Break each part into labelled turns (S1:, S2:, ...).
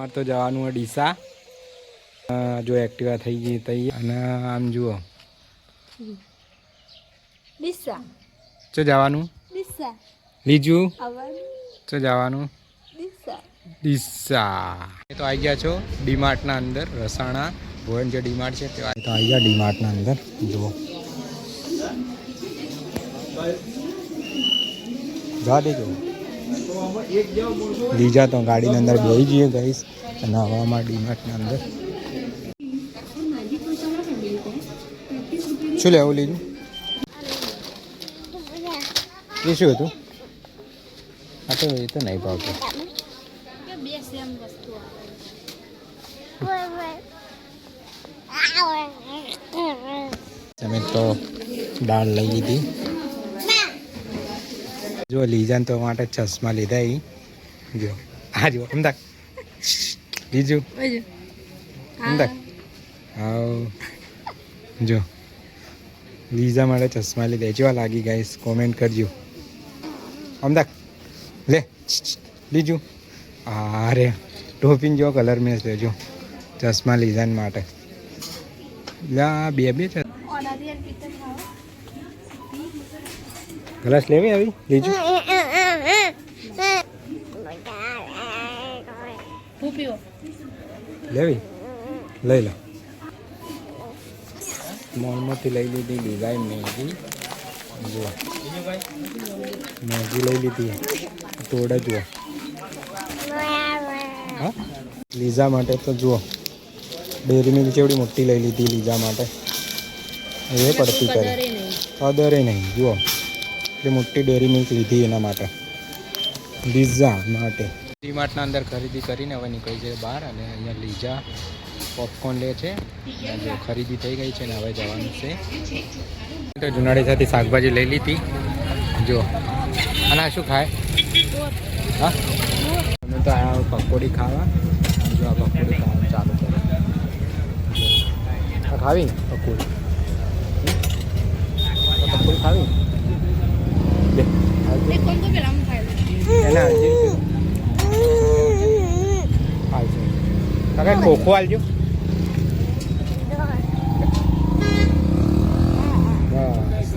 S1: અમારે તો જવાનું હોય ડીસા. જો એક્ટિવા થઈ ગઈ તઈ. અને આમ જુઓ.
S2: ડીસા.
S1: ચો જવાનું?
S2: ડીસા.
S1: લીજું? ચો જવાનું?
S2: ડીસા.
S1: ડીસા. એ તો આવી ગયા છો ડીમાર્ટના અંદર રસાણા ભુવન જે ડીમાર્ટ છે તે તો આવી ગયા ડીમાર્ટના અંદર જુઓ. જવા દેજો લીજા તો ગાડીની અંદર જોઈ જઈએ ગઈશ અને હવામાં ડીમાર્ટની અંદર. શું લેવું લીધું એ શું હતું? આ તો એ તો નહીં ભાવતું. અમે તો દાળ લઈ લીધી. જો લીજાને તો માટે ચશ્મા લીધા ઈ. જો હા જો અમદાક બીજું? અમદાક હાવ જો લીઝા માટે ચશ્મા લીધા. જેવા લાગી ગાઈસ? કોમેન્ટ કરજો. અમદાક લે લીજું અરે ટોપીન જો કલર મેં લેજો. ચશ્મા લીઝાન માટે. લા બે બે ગ્લાસ લેવી આવી? લીજું? લેવી? લઈ લો. મોલમાંથી લઈ લીધી ડિઝાઇન મેગી. જુઓ. મેગી લઈ લીધી. તોડે જુઓ. હા? લીઝા માટે તો જુઓ. ડેરી મિલ્ક એવડી મોટી લઈ લીધી લીઝા માટે. એ પડતી કરે. અદરે નહીં. જુઓ. એટલી મોટી ડેરી મિલ્ક લીધી એના માટે. લીઝા માટે. ડીમાર્ટના અંદર ખરીદી કરીને હવે નીકળી છે બહાર અને અહીંયા લીઝા પોપકોર્ન લે છે. જે ખરીદી થઈ ગઈ છે ને હવે જવાનું છે. તો જુનાડી સાથે શાકભાજી લઈ લીધી. જો અને શું ખાય? હા? અમે તો આ પકોડી ખાવા. જો આ પકોડી ખાવાનું ચાલુ કરે. ખાવી? પકોડી? પકોડી ખાવી લે આવજે.
S2: એક કોણ તો પેલા હું ખાઈ લઉં
S1: એને હાલજે હાલજે કાકા ખોખો આલજો.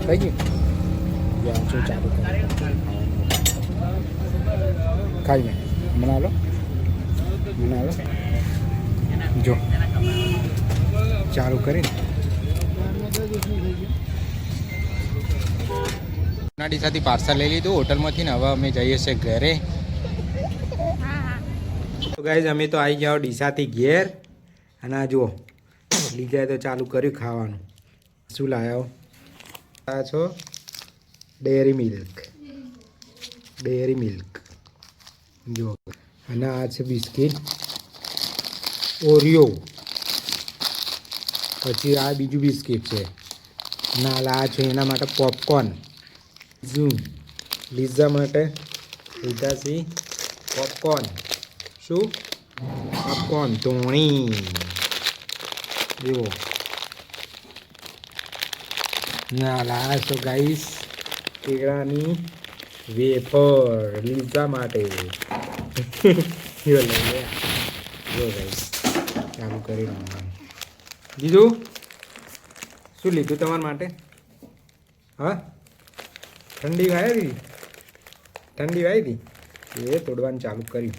S1: થઈ ગયું. શું ચાલુ ખાઈ લે. મને હાલો મને હાલો જો. ચાલુ કરીને. નાડી સાથે પાર્સલ લઈ લીધું, હોટલમાંથી ને હવે અમે જઈએ છીએ ઘરે. તો ગાઈઝ અમે તો આવી ગયા ડીસાથી ઘેર. અને આ જુઓ લીધા તો ચાલુ કર્યું ખાવાનું. શું લાવ્યો આ છો ડેરી મિલ્ક ડેરી મિલ્ક જુઓ. અને આ છે બિસ્કિટ. ઓરિયો. પછી આ બીજું બિસ્કિટ છે. ના આ છે એના માટે પોપકોર્ન ઝૂમ લીઝા માટે લીધા છે પોપકોર્ન શું? પોપકોર્ન ધોણી. જુઓ. ના લાયા છો ગાઈસ કેળાની વેફર લીઝા માટે. ગાઈસ ચાલુ કરી બીજું શું લીધું તમારા માટે? હા? ઠંડી વાય હતી ઠંડી વાય હતી એ તોડવાનું ચાલુ કર્યું.